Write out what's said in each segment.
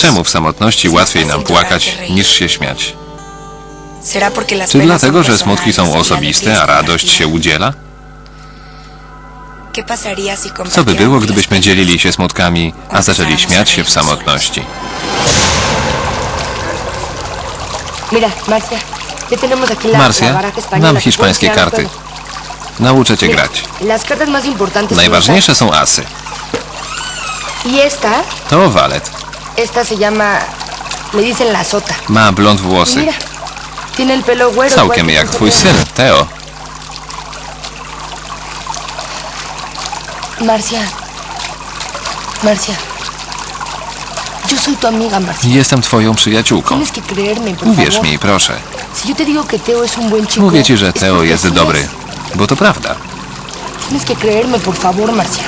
Czemu w samotności łatwiej nam płakać niż się śmiać? ¿Será porque las Czy dlatego, że smutki są y osobiste, a radość się udziela? ¿Qué pasaría si Co by było, gdybyśmy dzielili się smutkami, a zaczęli śmiać się w samotności? Marcia, mam hiszpańskie karty. Nauczę cię grać. Najważniejsze są asy. Y esta, To walet. esta se llama, le dicen la sota. Ma blond włosy. mira, tiene el pelo güero. Całkiem jak twój syn, Teo. Marcia, Marcia, yo soy tu amiga, Marcia. Jestem twoją przyjaciółką. Tienes que creerme, por Uwierz favor. mi, proszę. Si yo te digo que Teo es un buen chico, Mówię ci, że es Teo porque jest así dobry. Bo to prawda. Tienes que creerme, por favor, Marcia.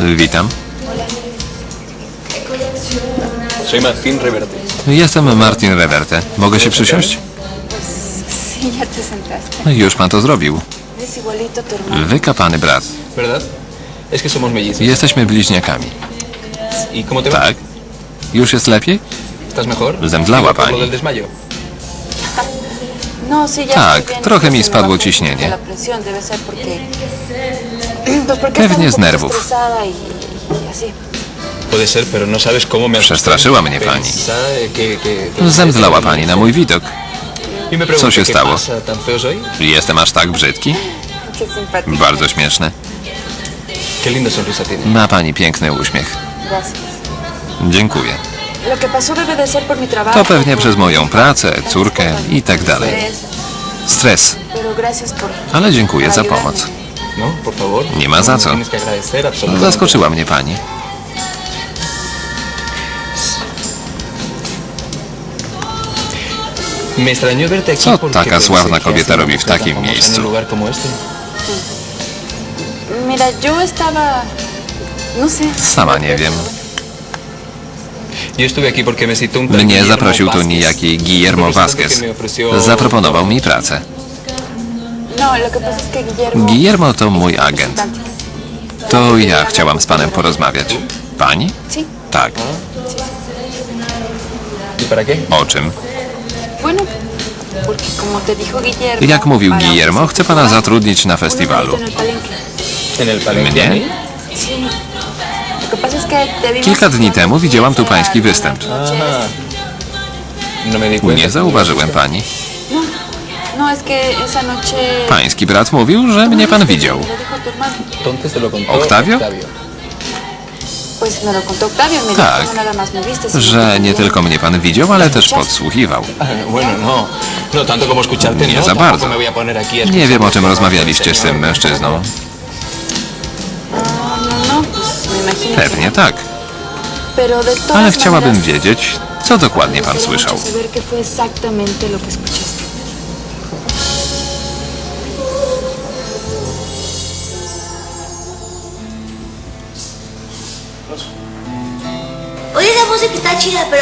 Witam. soy Martín Reverte. Jestem Martin Reverte. Mogę się przysiąść? No Już pan to zrobił. Wykapany brat. ¿Verdad? Es que somos mellizos. Jesteśmy bliźniakami. ¿Y cómo te va? Tak? Już jest lepiej? ¿Estás mejor? Zemdlała pani. lo del desmayo. No, Tak, trochę mi spadło ciśnienie. Pewnie z nerwów. y, y no. Przestraszyła mnie pani. Que- Zemdlała pani na mój widok. Y me Co się ¿qué stało? Jestem aż tak brzydki? Bardzo śmieszne. Ma pani piękny uśmiech. Dziękuję. To pewnie przez moją pracę, córkę i tak dalej. Stres. Ale dziękuję za pomoc. No. Nie ma za co. Zaskoczyła mnie pani. Co taka sławna kobieta robi w takim miejscu? No. Sama nie wiem. Mnie zaprosił tu niejaki Guillermo Vázquez. Zaproponował mi pracę. Guillermo... Guillermo to mój agent. To ja chciałam z panem porozmawiać. Pani? Tak. ¿Y? O czym? Jak mówił Guillermo, chce pana zatrudnić na festiwalu. Mnie? Kilka dni temu widziałam tu pański występ. Aha. No. Nie zauważyłem pani. Pański brat mówił, że mnie pan widział. ¿Octavio? Tak. no Że nie tylko mnie pan widział, ale też podsłuchiwał. Ah, no. No Nie no. za bardzo. Nie wiem, o czym rozmawialiście z tym mężczyzną. No, no, Pewnie no. tak. Ale chciałabym wiedzieć, co dokładnie pan słyszał.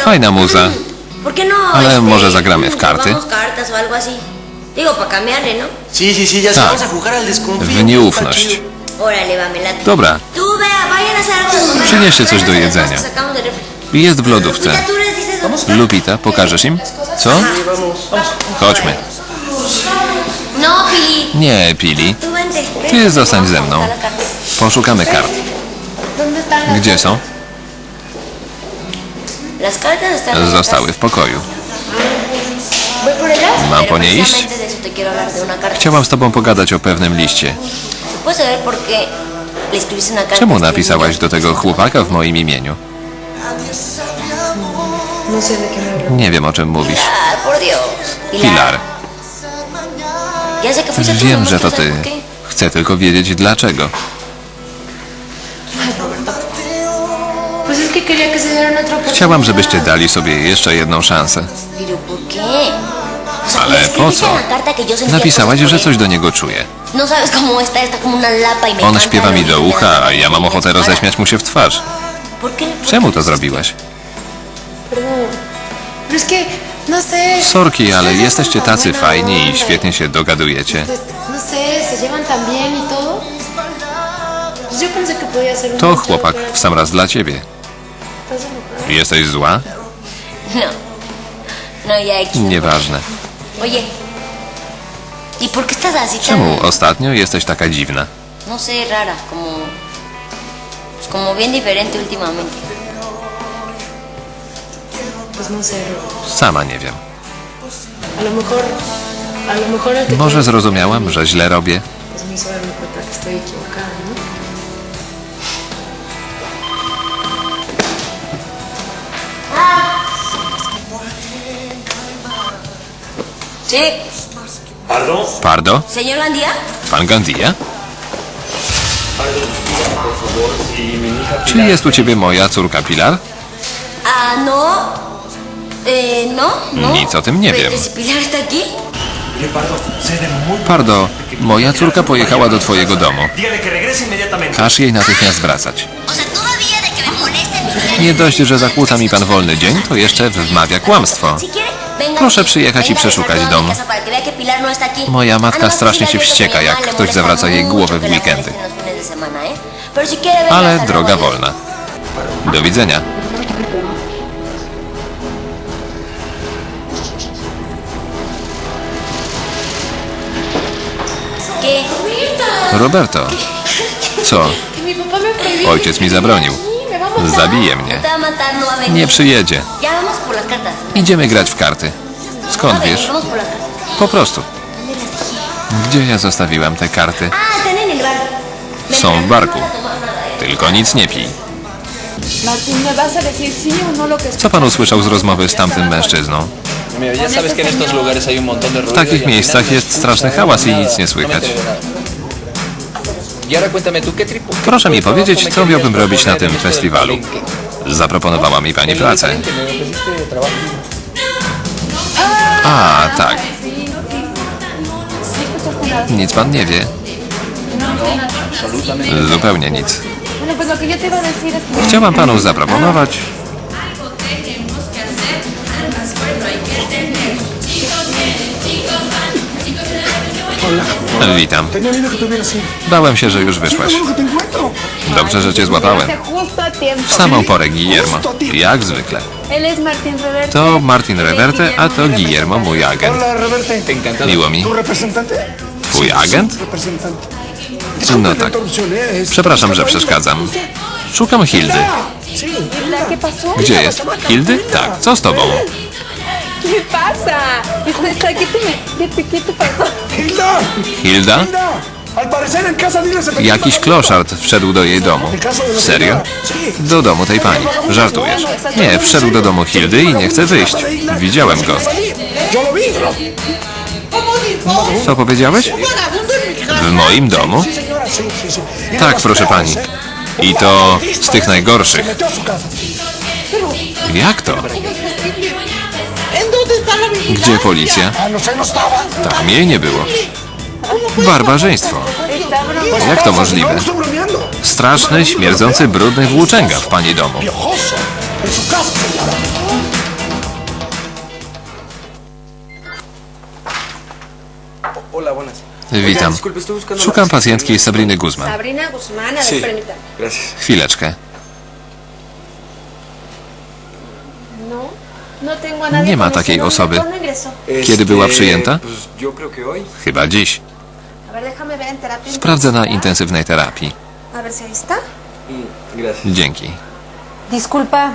Fajna muza. ¿Por qué no? Ale może zagramy w karty? Jugamos cartas o algo así. Digo, para cambiarle, ¿no? Sí, sí, sí, ya Tak. vamos a jugar al desconfío. W nieufność. Está chido. Órale, va, me late. Dobra, Tú, vea, vayan a hacer algo de comer. Przynieście coś do jedzenia. jest w lodówce. Lupita, pokażesz im? Co? Chodźmy. No, Pili. Nie, Pili. Ty zostań ze mną. Poszukamy kart. ¿Dónde están las Gdzie są? Zostały w pokoju. Mam po nie iść? Chciałam z tobą pogadać o pewnym liście. Czemu napisałaś do tego chłopaka w moim imieniu? No. Nie wiem, o czym mówisz. Pilar, wiem, nomás że to ty. Chcę tylko wiedzieć dlaczego. Chciałam, żebyście dali sobie jeszcze jedną szansę. Ale le po co? Napisałaś, że coś do niego me On śpiewa mi do ucha, a ja mam ochotę roześmiać mu się w twarz. ¿Por qué? ¿Por Czemu to zrobiłaś? Sorki, ale jesteście tacy fajni i świetnie się dogadujecie. To chłopak w sam raz dla ciebie. Jesteś zła? No. No, X. Nieważne. Oye. ¿Y por qué estás así tan... Czemu ostatnio jesteś taka dziwna? No sé, rara, como... Pues como bien diferente últimamente. Pues no sé. Sama nie wiem. A lo mejor... A lo mejor el que Może zrozumiałam, że źle robię? Pues me hizo darme cuenta que estoy equivocada, ¿no? Sí. Pardo? Señor Gandía. Pan Gandia? Czy jest u ciebie moja córka Pilar? Ah, no. Eh, no, no. Nic o tym nie wiem. que si Pilar está aquí. Pardo, moja córka pojechała do twojego domu. Każ jej natychmiast wracać. Nie dość, że zakłóca mi pan wolny dzień, to jeszcze wmawia kłamstwo. Proszę przyjechać i przeszukać dom. Moja matka strasznie się wścieka, jak ktoś zawraca jej głowę w weekendy. Ale droga wolna. Do widzenia. Roberto, co? Ojciec mi zabronił. Zabije mnie. Nie przyjedzie. Idziemy grać w karty. Skąd wiesz? Po prostu. Gdzie ja zostawiłam te karty? Są w barku. Tylko nic nie pij. Martín, ¿me vas a decir sí o no lo que Co pan usłyszał z rozmowy z tamtym mężczyzną? W takich miejscach jest straszny hałas i nic nie słychać. Proszę mi powiedzieć, co miałbym robić na tym festiwalu. Zaproponowała mi pani pracę. A, tak. Nic pan nie wie. Zupełnie nic. Chciałam panu zaproponować. Witam. Bałem się, że już encuentro. Dobrze, że cię złapałem. Justo a tiempo. W samą porę, Guillermo. Jak zwykle. To Martin Reverte, a to Guillermo, mój agent. Miło mi. Twój agent? No tak. ¿eh? Przepraszam, że przeszkadzam. Szukam Hildy. Gdzie jest? Hildy? Tak. Co z tobą? ¿Qué pasa? Está, ¿qué, te, qué, te- ¿Qué te pasó? Hilda. Hilda? Jakiś kloszard wszedł do jej domu. Serio? Do domu tej pani. Żartujesz? Nie, wszedł do domu Hildy i nie chce wyjść. Widziałem go. Co powiedziałeś? W moim domu? Tak, los proszę pani. I to z tych najgorszych. Jak to? Gdzie policja? Tam jej nie było. Barbarzyństwo. Jak to możliwe? Straszny, śmierdzący, brudny włóczęga w pani domu. Witam. Szukam pacjentki Sabriny Guzman. Chwileczkę. No, no tengo a nadie Nie ma takiej osoby. Kiedy była przyjęta? Chyba dziś. Sprawdzę na intensywnej terapii. Mm. Dzięki. Disculpa,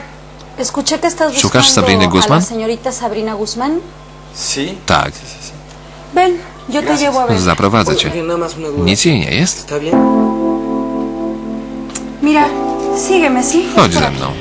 escuché que estás buscando ¿Szukasz Sabriny a Guzman? la señorita Sabrina Guzmán. Tak, Sí, sí, sí. Ven, yo te llevo a ver. zaprowadzę cię. Nic jej nie jest? ¿Está bien? Mira, sígueme, ¿sí? Chodź ze mną.